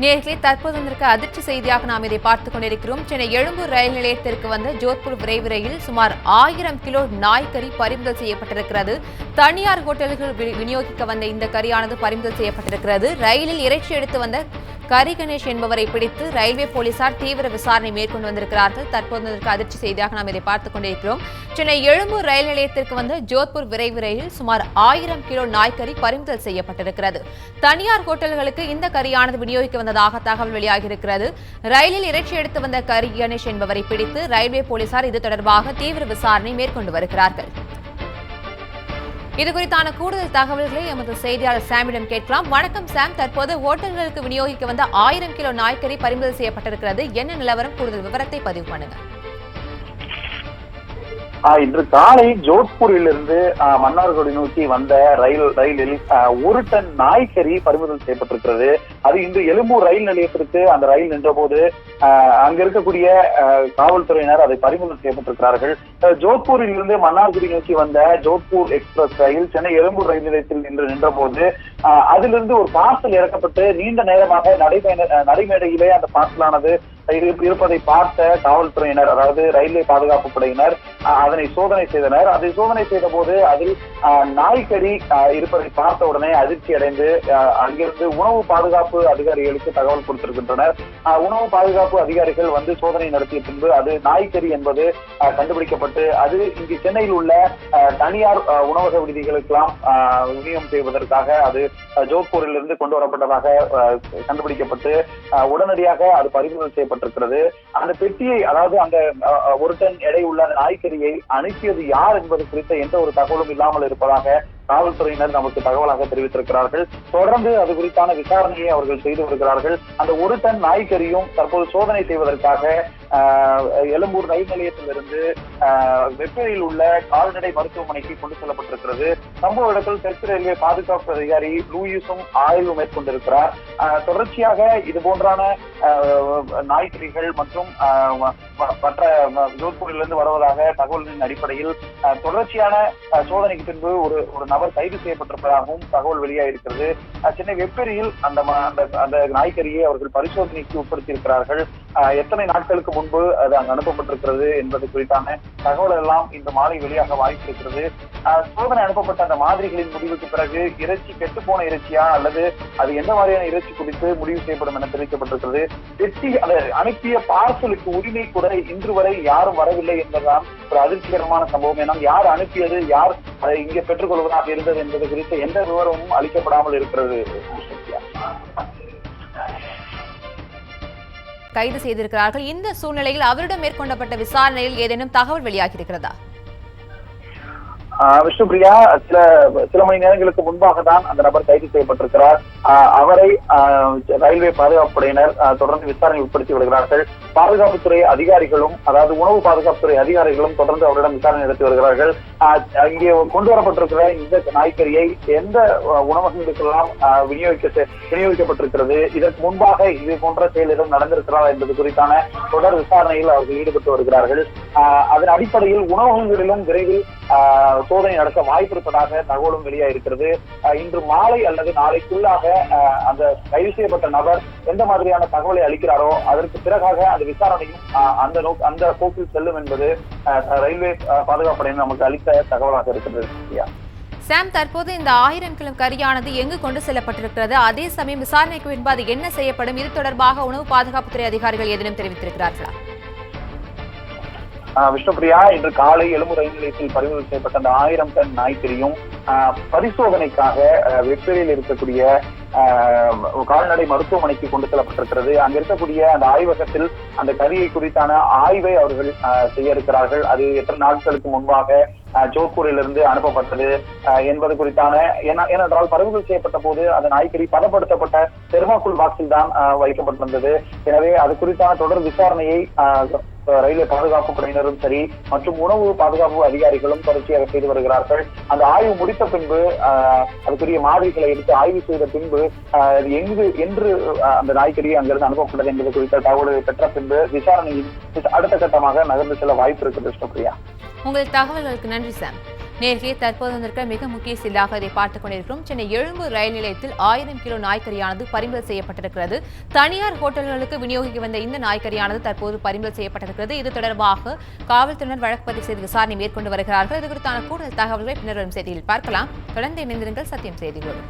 நேர்களே தற்போது வந்திருக்க அதிர்ச்சி செய்தியாக நாம் இதை பார்த்துக் கொண்டிருக்கிறோம். சென்னை எழும்பூர் ரயில் நிலையத்திற்கு வந்த ஜோத்பூர் விரைவு ரயில் சுமார் ஆயிரம் கிலோ நாய்க்கறி பறிமுதல் செய்யப்பட்டிருக்கிறது. தனியார் ஹோட்டல்கள் வி- விநியோகிக்க வந்த இந்த கறியானது பறிமுதல் செய்யப்பட்டிருக்கிறது. ரயிலில் இறைச்சி எடுத்து வந்த கரி கணேஷ் என்பவரை பிடித்து ரயில்வே போலீசார் தீவிர விசாரணை மேற்கொண்டு வந்திருக்கிறார்கள். தற்போது அதிர்ச்சி செய்தியாக நாம் இதை பார்த்துக் கொண்டிருக்கிறோம். சென்னை எழும்பூர் ரயில் நிலையத்திற்கு வந்த ஜோத்பூர் விரைவு ரயிலில் சுமார் ஆயிரம் கிலோ நாய்க்கறி பறிமுதல் செய்யப்பட்டிருக்கிறது. தனியார் ஹோட்டல்களுக்கு இந்த கறியானது விநியோகிக்க வந்ததாக தகவல் வெளியாகியிருக்கிறது. ரயிலில் இறைச்சி எடுத்து வந்த கரி கணேஷ் என்பவரை பிடித்து ரயில்வே போலீசார் இது தொடர்பாக தீவிர விசாரணை மேற்கொண்டு வருகிறார்கள். இது குறித்தான கூடுதல் தகவல்களை எமது செய்தியாளர் சாமிடம் கேட்கலாம். வணக்கம் சாம். தற்போது ஓட்டல்களுக்கு விநியோகிக்க வந்த ஆயிரம் கிலோ நாய்க்கறி பறிமுதல் செய்யப்பட்டிருக்கிறது. என்ன நிலவரம்? கூடுதல் விவரத்தை பதிவு பண்ணுங்க. இன்று காலை ஜோத்பூரில் இருந்து மன்னார்குடி நோக்கி வந்த ரயில் ரயிலில் ஒரு டன் நாய்க்கறி பறிமுதல் செய்யப்பட்டிருக்கிறது. அது இன்று எழும்பூர் ரயில் நிலையத்திற்கு அந்த ரயில் நின்றபோது ஆஹ் அங்க இருக்கக்கூடிய காவல்துறையினர் அதை பறிமுதல் செய்யப்பட்டிருக்கிறார்கள். ஜோத்பூரில் இருந்து மன்னார்குடி நோக்கி வந்த ஜோத்பூர் எக்ஸ்பிரஸ் ரயில் சென்னை எழும்பூர் ரயில் நிலையத்தில் நின்று நின்றபோது ஆஹ் அதிலிருந்து ஒரு பார்சல் இறக்கப்பட்டு நீண்ட நேரமாக நடைமே நடைமேடையிலே அந்த பார்சலானது இருப்பதை பார்த்த காவல்துறையினர் அதாவது ரயில்வே பாதுகாப்பு படையினர் அதனை சோதனை செய்தனர். அதை சோதனை செய்த போது அதில் நாய்க்கறி இருப்பதை பார்த்த உடனே அதிர்ச்சி அடைந்து அங்கிருந்து உணவு பாதுகாப்பு அதிகாரிகளுக்கு தகவல் கொடுத்திருக்கின்றனர். உணவு பாதுகாப்பு அதிகாரிகள் வந்து சோதனை நடத்திய பின்பு அது நாய்க்கறி என்பது கண்டுபிடிக்கப்பட்டு அது இங்கு சென்னையில் உள்ள தனியார் உணவக விடுதிகளுக்கெல்லாம் விநியோகம் செய்வதற்காக அது ஜோத்பூரிலிருந்து ஜோத்பூரில் இருந்து கொண்டு வரப்பட்டதாக கண்டுபிடிக்கப்பட்டு உடனடியாக அது பறிமுதல் செய்யப்பட்டிருக்கிறது அந்த பெட்டியை அதாவது அந்த ஒரு டன் எடை உள்ள அந்த நாய்க்கறியை அனுப்பியது யார் என்பது குறித்த எந்த ஒரு தகவலும் இல்லாமல் இருப்பதாக காவல்துறையினர் நமக்கு தகவலாக தெரிவித்திருக்கிறார்கள். தொடர்ந்து அது குறித்தான விசாரணையை அவர்கள் செய்து வருகிறார்கள். அந்த ஒரு டன் நாய்க்கறியும் தற்போது சோதனை செய்வதற்காக எழும்பூர் ரயில் நிலையத்திலிருந்து ஆஹ், உள்ள கால்நடை மருத்துவமனைக்கு கொண்டு செல்லப்பட்டிருக்கிறது. சம்பவ இடத்தில் தெற்கு ரயில்வே பாதுகாப்பு அதிகாரி லூயிஸும் ஆய்வு மேற்கொண்டிருக்கிறார். தொடர்ச்சியாக இது போன்றான நாய்க்கறிகள் மற்றும் மற்ற ஜோத்பூரிலிருந்து வருவதாக தகவல்களின் அடிப்படையில் தொடர்ச்சியான சோதனைக்கு பின்பு ஒரு ஒரு நபர் கைது செய்யப்பட்டிருப்பதாகவும் தகவல் வெளியாகிருக்கிறது சென்னை வெப்பேரியில் அந்த ம- அந்த அந்த நாய்க்கறியை அவர்கள் பரிசோதனைக்கு உட்படுத்தியிருக்கிறார்கள். எத்தனை நாட்களுக்கு முன்பு அது அங்கு அனுப்பப்பட்டிருக்கிறது என்பது குறித்தான தகவல் எல்லாம் இந்த மாலை வெளியாக வாய்ப்பு இருக்கிறது. சோதனை அனுப்பப்பட்ட அந்த மாதிரிகளின் முடிவுக்கு பிறகு இறைச்சி கெட்டுப்போன இறைச்சியா அல்லது அது எந்த மாதிரியான இறைச்சி குறித்து முடிவு செய்யப்படும் என தெரிவிக்கப்பட்டிருக்கிறது. வெற்றி அதை அனுப்பிய பார்சலுக்கு உரிமை கூட இன்று வரை யாரும் வரவில்லை என்பதுதான் ஒரு அதிர்ச்சிகரமான சம்பவம். ஏன்னா யார் அனுப்பியது யார் அதை இங்கே பெற்றுக்கொள்வதாக இருந்தது என்பது குறித்து எந்த விவரமும் அளிக்கப்படாமல் இருக்கிறது. கைது செய்திருக்கிறார்கள். இந்த சூழ்நிலையில் அவரிடம் மேற்கொள்ளப்பட்ட விசாரணையில் ஏதேனும் தகவல் வெளியாகியிருக்கிறதா? விஷ்ணுபிரியா சில சில மணி நேரங்களுக்கு முன்பாக தான் அந்த நபர் கைது செய்யப்பட்டிருக்கிறார். ஆஹ் அவரை ஆஹ் ரயில்வே பாதுகாப்பு படையினர் தொடர்ந்து விசாரணை உட்படுத்தி வருகிறார்கள். பாதுகாப்புத்துறை அதிகாரிகளும் அதாவது உணவு பாதுகாப்புத்துறை அதிகாரிகளும் தொடர்ந்து அவரிடம் விசாரணை நடத்தி வருகிறார்கள். இங்கே கொண்டு வரப்பட்டிருக்கிற இந்த நாய்க்கறியை எந்த உணவகங்களுக்கெல்லாம் விநியோகிக்க விநியோகிக்கப்பட்டிருக்கிறது? இதற்கு முன்பாக இது போன்ற செயல் எதுவும் நடந்திருக்கிறதா என்பது குறித்தான தொடர் விசாரணையில் அவர்கள் ஈடுபட்டு வருகிறார்கள். ஆஹ் அதன் அடிப்படையில் உணவகங்களிலும் விரைவில் ஆஹ் சோதனை நடக்க வாய்ப்பு இருப்பதாக தகவலும் வெளியா இருக்கிறது இன்று மாலை அல்லது நாளைக்குள்ளாக அந்த கைது செய்யப்பட்ட நபர் எந்த மாதிரியான தகவலை அளிக்கிறாரோ அதற்கு பிறகாக அந்த விசாரணையும் அந்த நோக் அந்த போக்கில் செல்லும் என்பது ரயில்வே ஆஹ் பாதுகாப்படையினர் நமக்கு அளித்த தகவலாக இருக்கிறது சாம் தற்போது இந்த ஆயிரம் கிலோ கரியானது எங்கு கொண்டு செல்லப்பட்டிருக்கிறது? அதே சமயம் விசாரணைக்கு பின்பு அது என்ன செய்யப்படும்? இது தொடர்பாக உணவு பாதுகாப்புத்துறை அதிகாரிகள் ஏதேனும் தெரிவித்திருக்கிறார்களா? விஷ்ணுபிரியா இன்று காலை எழும்பூர் ரயில் நிலையத்தில் பறிமுதல் செய்யப்பட்ட அந்த ஆயிரம் டன் நாய்க்கறியும் ஆஹ் பரிசோதனைக்காக வெப்பேரியில் இருக்கக்கூடிய ஆஹ் கால்நடை மருத்துவமனைக்கு கொண்டு செல்லப்பட்டிருக்கிறது. அங்க இருக்கக்கூடிய அந்த ஆய்வகத்தில் அந்த கறியை குறித்தான ஆய்வை அவர்கள் ஆஹ் செய்ய இருக்கிறார்கள். அது எத்தனை நாட்களுக்கு முன்பாக ஜோத்பூரிலிருந்து அனுப்பப்பட்டது. என்பது குறித்தான ஏன்னா- ஏனென்றால் பறிமுதல் செய்யப்பட்ட போது அந்த நாய்க்கறி பதப்படுத்தப்பட்ட தெர்மாக்குள் பாக்ஸில் தான் வைக்கப்பட்டிருந்தது. எனவே அது குறித்தான தொடர் விசாரணையை ரயில்வே பாதுகாப்பு படையினரும் சரி மற்றும் உணவு பாதுகாப்பு அதிகாரிகளும் தொடர்ச்சியாக செய்து வருகிறார்கள். அந்த ஆய்வு முடித்த பின்பு அதுக்குரிய மாதிரிகளை எடுத்து ஆய்வு செய்த பின்பு ஆஹ், அது எங்கு என்று அந்த நாய்க்கறி அங்கிருந்து அனுப்பப்பட்டது என்பது குறித்த தகவலை பெற்ற பின்பு விசாரணையின் அடுத்த கட்டமாக நகர்ந்து செல்ல வாய்ப்பு இருக்குது விஷ்ணுபிரியா உங்கள் தகவல்களுக்கு நன்றி சாம். நேர்களே தற்போது வந்திருக்க மிக முக்கிய செய்தியாக இதை பார்த்துக் கொண்டிருக்கிறோம். சென்னை எழும்பூர் ரயில் நிலையத்தில் ஆயிரம் கிலோ நாய்க்கறியானது பறிமுதல் செய்யப்பட்டிருக்கிறது. தனியார் ஹோட்டல்களுக்கு விநியோகிக்க வந்த இந்த நாய்க்கறியானது தற்போது பறிமுதல் செய்யப்பட்டிருக்கிறது. இது தொடர்பாக காவல்துறையினர் வழக்கு பதிவு செய்து விசாரணை மேற்கொண்டு வருகிறார்கள். இது குறித்தான கூடுதல் தகவல்களை பின்னர் வரும் செய்தியில் பார்க்கலாம். தொடர்ந்து இணைந்திருங்கள். சத்தியம் செய்திகளோடு